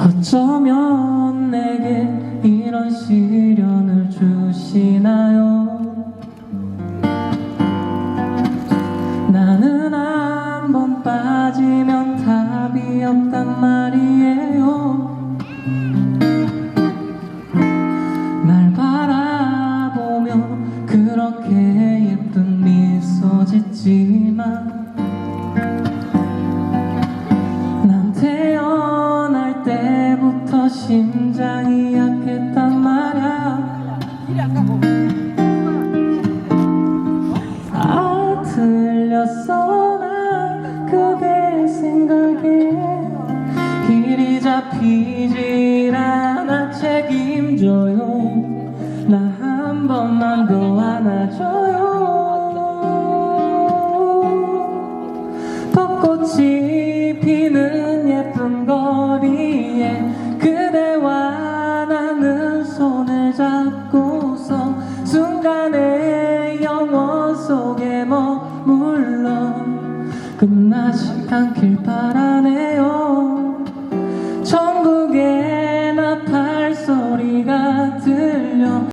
어쩌면 내게 이런 시련을 주시나요? 나는 한 번 빠지면 답이 없단 말이에요. 날 바라보며 그렇게 예쁜 미소 짓지만 심장이 약했단 말야. 아 틀렸어. 나 그대 생각에 길이 잡히질 않아. 책임져요. 나 한 번만 더 안아줘요 속에 머물러 끝나지 않길 바라네요. 전국의 나팔 소리가